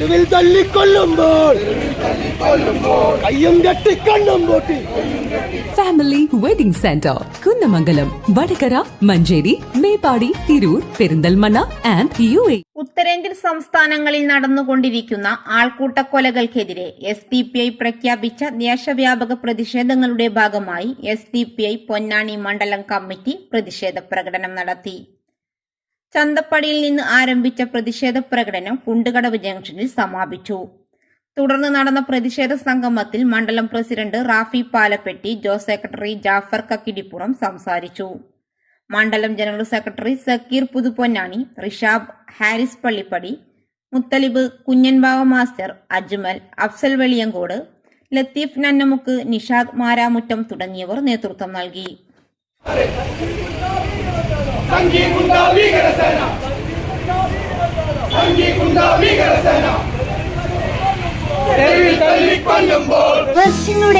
തെരുവിൽ തല്ലിക്കൊല്ലുമ്പോൾ കയ്യും കെട്ടി കണ്ണും പൂട്ടി. Family wedding centre Kunnamangalam Vadakara Manjeri Meppadi Tirur Perinthalmanna and U A ഉത്തരേന്ത്യൻ സംസ്ഥാനങ്ങളിൽ നടന്നുകൊണ്ടിരിക്കുന്ന ആൾക്കൂട്ടക്കൊലകൾക്കെതിരെ എസ് ഡി പി ഐ പ്രഖ്യാപിച്ച ദേശവ്യാപക പ്രതിഷേധങ്ങളുടെ ഭാഗമായി S D P I Ponnani മണ്ഡലം കമ്മിറ്റി പ്രതിഷേധ പ്രകടനം നടത്തി. ചന്തപ്പടിയിൽ നിന്ന് ആരംഭിച്ച പ്രതിഷേധ പ്രകടനം കുണ്ടുകടവ് ജംഗ്ഷനിൽ സമാപിച്ചു. തുടർന്ന് നടന്ന പ്രതിഷേധ സംഗമത്തിൽ മണ്ഡലം പ്രസിഡന്റ് റാഫി പാലപ്പെട്ടി ജോസ് സെക്രട്ടറി ജാഫർ കക്കിടിപ്പുറം സംസാരിച്ചു. മണ്ഡലം general secretary Zakir Puthuponnani Rishab Haris Pallippadi Muthalib Kunjanbava master Ajmal Afzal Veliyankode Latheef Nannamukku Nishad Maramuttam തുടങ്ങിയവർ നേതൃത്വം നൽകി. ഗുണ്ട ഭീകരസേന ഗുണ്ട ഭീകരസേന തെരുവിൽ തല്ലിക്കൊല്ലുമ്പോൾ വർഷങ്ങളുടെ